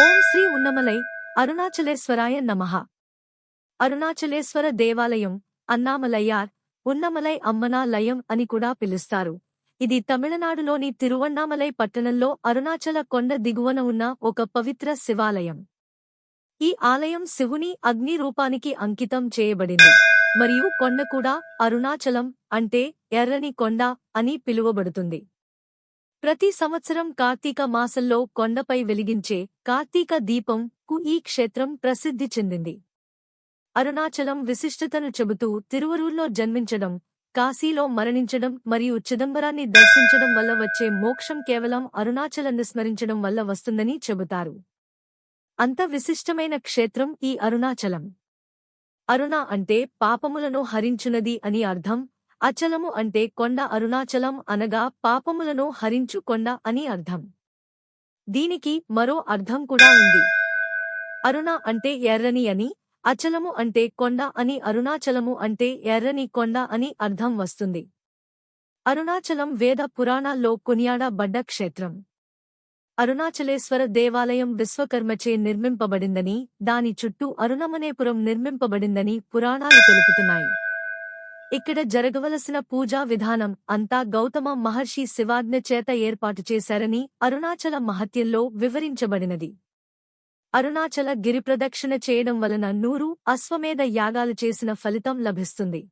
ఓం శ్రీ ఉన్నమలై అరుణాచలేశ్వరాయ నమః. అరుణాచలేశ్వర దేవాలయం అన్నామలయ్యార్ ఉన్నమలై అమ్మనాలయం అని కూడా పిలుస్తారు. ఇది తమిళనాడులోని తిరువన్నామలై పట్టణంలో అరుణాచల కొండ దిగువన ఉన్న ఒక పవిత్ర శివాలయం. ఈ ఆలయం శివుని అగ్ని రూపానికి అంకితం చేయబడింది. మరియు కొండ కూడా అరుణాచలం అంటే ఎర్రని కొండ అని పిలువబడుతుంది. ప్రతి సంవత్సరం కార్తీక మాసంలో కొండపై వెలిగించే కార్తీక దీపం కు ఈ క్షేత్రం ప్రసిద్ధి చెందింది. అరుణాచలం విశిష్టతను చెబుతూ తిరువరూర్లో జన్మించడం కాశీలో మరణించడం మరియు చిదంబరాన్ని దర్శించడం వల్ల వచ్చే మోక్షం కేవలం అరుణాచలాన్ని స్మరించడం వల్ల వస్తుందని చెబుతారు. అంత విశిష్టమైన క్షేత్రం ఈ అరుణాచలం. అరుణ అంటే పాపములను హరించునది అని అర్థం అచలము అంటే కొండ అరుణాచలం అనగా పాపములను హరించు కొండ అని అర్థం. దీనికి మరో అర్థం కూడా ఉంది. అరుణ అంటే ఎర్రని అని అచలము అంటే కొండ అని అరుణాచలము అంటే ఎర్రని కొండ అని అర్థం వస్తుంది. అరుణాచలం వేద పురాణాల్లో కొనియాడబడ్డ క్షేత్రం. అరుణాచలేశ్వర దేవాలయం విశ్వకర్మచే నిర్మింపబడిందని దాని చుట్టూ అరుణమనేపురం నిర్మింపబడిందని పురాణాలు తెలుపుతున్నాయి. ఇక్కడ జరగవలసిన పూజా విధానం అంతా గౌతమ మహర్షి శివాజ్ఞ చేత ఏర్పాటు చేశారని అరుణాచల మహత్యంలో వివరించబడినది. అరుణాచల గిరిప్రదక్షిణ చేయడం వలన నూరు అశ్వమేధ యాగాలు చేసిన ఫలితం లభిస్తుంది.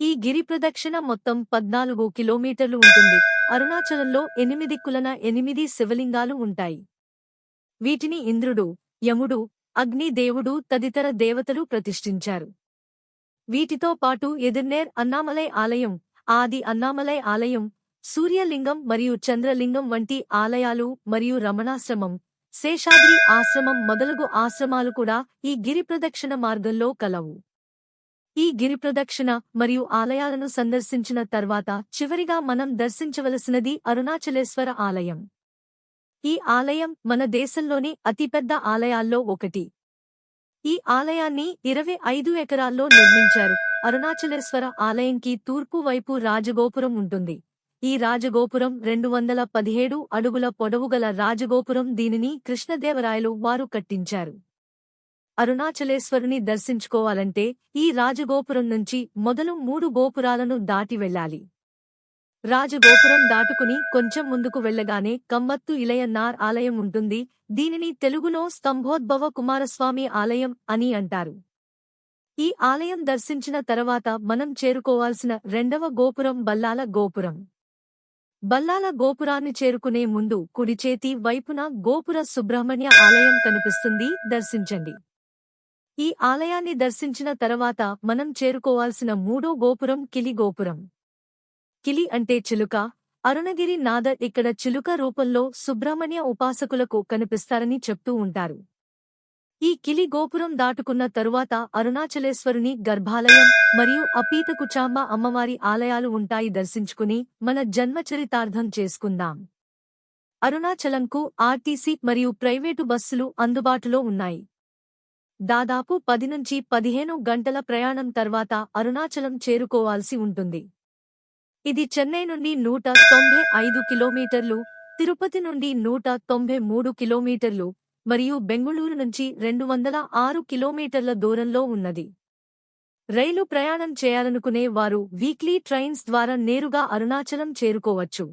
ఈ గిరిప్రదక్షిణ మొత్తం పద్నాలుగు కిలోమీటర్లు ఉంటుంది. అరుణాచలంలో ఎనిమిది కులన ఎనిమిది శివలింగాలు ఉంటాయి. వీటిని ఇంద్రుడు యముడు అగ్నిదేవుడు తదితర దేవతలు ప్రతిష్ఠించారు. వీటితో పాటు ఎదిర్నేర్ అన్నామలై ఆలయం ఆది అన్నామలై ఆలయం సూర్యలింగం మరియు చంద్రలింగం వంటి ఆలయాలు మరియు రమణాశ్రమం శేషాద్రి ఆశ్రమం మొదలగు ఆశ్రమాలు కూడా ఈ గిరి ప్రదక్షిణ మార్గంలో కలవు. ఈ గిరి ప్రదక్షిణ మరియు ఆలయాలను సందర్శించిన తర్వాత చివరిగా మనం దర్శించవలసినది అరుణాచలేశ్వర ఆలయం. ఈ ఆలయం మన దేశంలోని అతిపెద్ద ఆలయాల్లో ఒకటి. ఈ ఆలయాన్ని ఇరవై ఐదు ఎకరాల్లో నిర్మించారు. అరుణాచలేశ్వర ఆలయంకి తూర్పు వైపు రాజగోపురం ఉంటుంది. ఈ రాజగోపురం రెండు వందల పదిహేడు అడుగుల పొడవుగల రాజగోపురం దీనిని కృష్ణదేవరాయలు వారు కట్టించారు. అరుణాచలేశ్వరుని దర్శించుకోవాలంటే ఈ రాజగోపురం నుంచి మొదలు మూడు గోపురాలను దాటి వెళ్ళాలి. రాజగోపురం దాటుకుని కొంచెం ముందుకు వెళ్ళగానే కమ్మత్తు ఇలయన్నార్ ఆలయం ఉంటుంది. దీనిని తెలుగులో స్తంభోద్భవ కుమారస్వామి ఆలయం అని అంటారు. ఈ ఆలయం దర్శించిన తర్వాత మనం చేరుకోవాల్సిన రెండవ గోపురం బల్లాల గోపురం. బల్లాల గోపురాన్ని చేరుకునే ముందు కుడిచేతి వైపున గోపుర సుబ్రహ్మణ్య ఆలయం కనిపిస్తుంది. దర్శించండి. ఈ ఆలయాన్ని దర్శించిన తర్వాత మనం చేరుకోవాల్సిన మూడో గోపురం కిలి గోపురం. కిలి అంటే చిలుక. అరుణగిరి నాద ఇక్కడ చిలుక రూపంలో సుబ్రహ్మణ్య ఉపాసకులకు కనిపిస్తారని చెప్తూ ఉంటారు. ఈ కిలి గోపురం దాటుకున్న తరువాత అరుణాచలేశ్వరుని గర్భాలయం మరియు అపీతకుచాంబ అమ్మవారి ఆలయాలు ఉంటాయి దర్శించుకుని మన జన్మచరితార్థం చేసుకుందాం. అరుణాచలంకు ఆర్టీసీ మరియు ప్రైవేటు బస్సులు అందుబాటులో ఉన్నాయి. దాదాపు పది నుంచి పదిహేను గంటల ప్రయాణం తర్వాత అరుణాచలం చేరుకోవాల్సి ఉంటుంది. ఇది చెన్నై నుండి నూట తొంభై ఐదు కిలోమీటర్లు తిరుపతి నుండి నూట తొంభై మూడు కిలోమీటర్లు మరియు బెంగుళూరు నుంచి రెండు వందల ఆరు కిలోమీటర్ల దూరంలో ఉన్నది. రైలు ప్రయాణం చేయాలనుకునే వారు వీక్లీ ట్రైన్స్ ద్వారా నేరుగా అరుణాచలం చేరుకోవచ్చు.